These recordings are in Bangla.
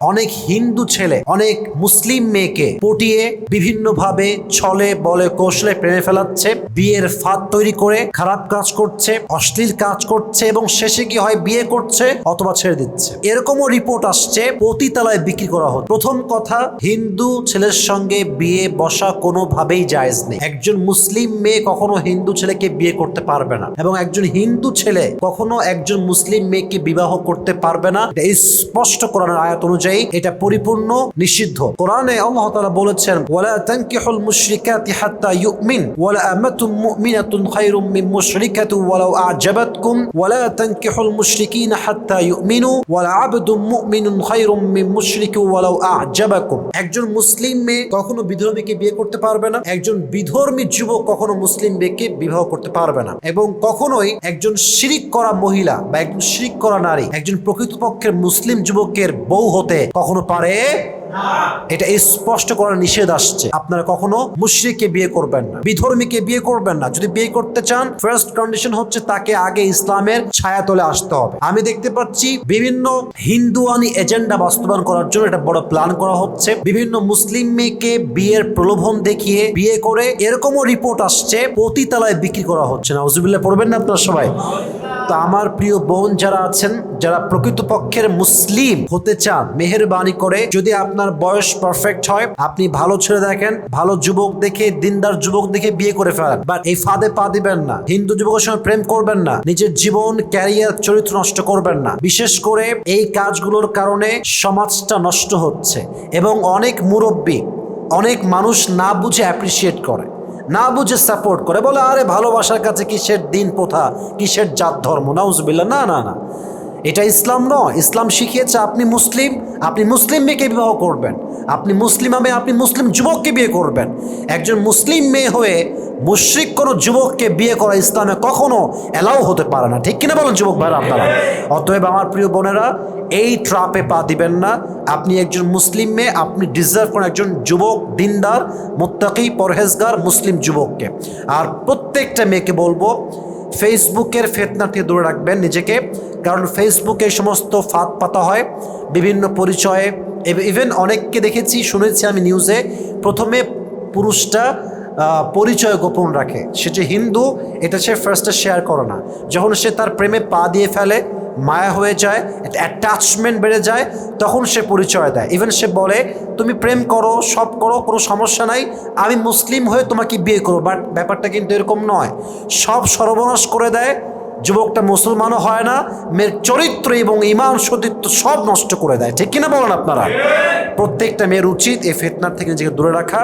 অনেক হিন্দু ছেলে, অনেক মুসলিম মেয়েকে পটিয়ে বিভিন্নভাবে ছলে, বলে, কৌশলে প্রেমে ফেলাচ্ছে, বিয়ের ফাঁদ তৈরি করে খারাপ কাজ করছে, অশ্লীল কাজ করছে এবং শেষে কি হয় বিয়ে করছে অথবা ছেড়ে দিচ্ছে। এরকমও রিপোর্ট আসছে, পতিতালায় বিক্রি করা হতো প্রথম কথা, হিন্দু ছেলের সঙ্গে বিয়ে বসা কোনোভাবেই জায়েজ নেই। একজন মুসলিম মেয়ে কখনো হিন্দু ছেলেকে বিয়ে করতে পারবে না এবং একজন হিন্দু ছেলে কখনো একজন মুসলিম মেয়েকে বিবাহ করতে পারবে না। স্পষ্ট কোরআনের আয়াত অনুযায়ী এটা পরিপূর্ণ, নিষিদ্ধ। কোরআনে আল্লাহ তাআলা বলেছেন, ওয়ালা তানকিহুল মুশরিকাতি হাত্তা ইউমিন, ওয়ালা আমাতুম মুমিনাতুন খায়রুম মিন মুশরিকাতি ওয়ালাউ আ'জাবাতকুম, ওয়ালা তানকিহুল মুশরিকিনা হাত্তা ইউমিনু, ওয়ালা আবদুম মুমিনুন খায়রুম মিন মুশরিকি ওয়ালাউ আ'জাবাকুম। একজন মুসলিম মেয়ে কখনো বিধর্মীকে বিয়ে করতে পারবে না, একজন বিধর্মী যুবক কখনো মুসলিম মেয়েকে বিবাহ করতে পারবে না। এবং কখনোই একজন শিরিক করা মহিলা বা একজন শিরিক করা নারী, একজন প্রকৃতপক্ষের মুসলিম যুবকের বউ হতে কখনো পারে? এটা স্পষ্ট করার নিষেধ আসছে। আপনারা কখনো মুশরিককে বিয়ে করবেন না, বিধর্মীকে বিয়ে করবেন না। যদি বিয়ে করতে চান ফার্স্ট কন্ডিশন হচ্ছে তাকে আগে ইসলামের ছায়া তলে আসতে হবে। আমি দেখতে পাচ্ছি বিভিন্ন হিন্দুয়ানি এজেন্ডা বাস্তবায়ন করার জন্য এটা বড় প্ল্যান করা হচ্ছে। বিভিন্ন মুসলিম মেয়েকে বিয়ের প্রলোভন দেখিয়ে বিয়ে করে এরকমও রিপোর্ট আসছে, পতিতালায় বিক্রি করা হচ্ছে। না হজুবিল্লাহ পড়বেন না আপনারা সবাই? তো আমার প্রিয় বোন যারা আছেন, যারা প্রকৃতপক্ষের মুসলিম হতে চান, মেহেরবানি করে যদি আপনার বয়স পারফেক্ট হয়, আপনি ভালো ছেলে দেখেন, ভালো যুবক দেখে, দিনদার যুবক দেখে বিয়ে করে ফেলেন। বাট এই ফাঁদে পা দিবেন না, হিন্দু যুবকের সঙ্গে প্রেম করবেন না, নিজের জীবন ক্যারিয়ার চরিত্র নষ্ট করবেন না। বিশেষ করে এই কাজগুলোর কারণে সমাজটা নষ্ট হচ্ছে এবং অনেক মুরব্বী, অনেক মানুষ না বুঝে অ্যাপ্রিসিয়েট করে। না বুঝে সাপোর্ট করে, বলে, আরে, ভালোবাসার কাছে কিসের দিন প্রথা? কিসের জাত ধর্ম? নাউজবিল্লা না না না। এটা ইসলাম নয়। ইসলাম শিখিয়েছে, আপনি মুসলিম আপনি মুসলিম মেয়েকে বিবাহ করবেন। আপনি মুসলিম হবে আপনি মুসলিম যুবককে বিয়ে করবেন। একজন মুসলিম মেয়ে হয়ে মুশ্রিক কোনো যুবককে বিয়ে করা ইসলামে কখনো অ্যালাউ হতে পারে না। ঠিক কিনা বলেন যুবক ভাইরা আপনারা? অতএব আমার প্রিয় বোনেরা, এই ট্রাপে পা দিবেন না। আপনি একজন মুসলিম মেয়ে, আপনি ডিজার্ভ করেন একজন যুবক, দিনদার, মোত্তাকি, পরহেজগার, মুসলিম যুবককে। আর প্রত্যেকটা মেয়েকে বলব, ফেসবুকের ফেতনা থেকে দূরে রাখবেন নিজেকে, কারণ ফেসবুকে সমস্ত ফাঁদ পাতা হয়, বিভিন্ন পরিচয়ে ইভেন অনেককে দেখেছি, শুনেছি আমি নিউজে প্রথমে পুরুষটা পরিচয় গোপন রাখে। সে যে হিন্দু, এটা সে ফার্স্টে শেয়ার করে না। যখন সে তার প্রেমে পা দিয়ে ফেলে, মায়া হয়ে যায় অ্যাটাচমেন্ট বেড়ে যায়, তখন সে পরিচয় দেয়। ইভেন সে বলে, তুমি প্রেম করো, সব করো, কোনো সমস্যা নাই। আমি মুসলিম হয়ে তোমাকে বিয়ে করো বাট ব্যাপারটা কিন্তু এরকম নয়। সব সর্বনাশ করে দেয় যুবকটা মুসলমানও হয় না, মেয়ের চরিত্র এবং ইমান সতীত্ব সব নষ্ট করে দেয়। ঠিক কিনা বলেন আপনারা? প্রত্যেকটা মেয়ের উচিত এই ফেতনার থেকে নিজেকে দূরে রাখা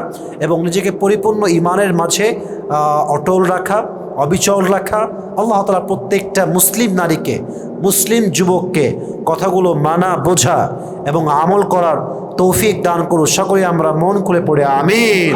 এবং নিজেকে পরিপূর্ণ ইমানের মাঝে অটল রাখা, অবিচল রাখা। আল্লাহ তালা প্রত্যেকটা মুসলিম নারীকে, মুসলিম যুবককে কথাগুলো মানা, বোঝা এবং আমল করার তৌফিক দান করুন। সকলে আমরা মন খুলে পড়ে, আমিন।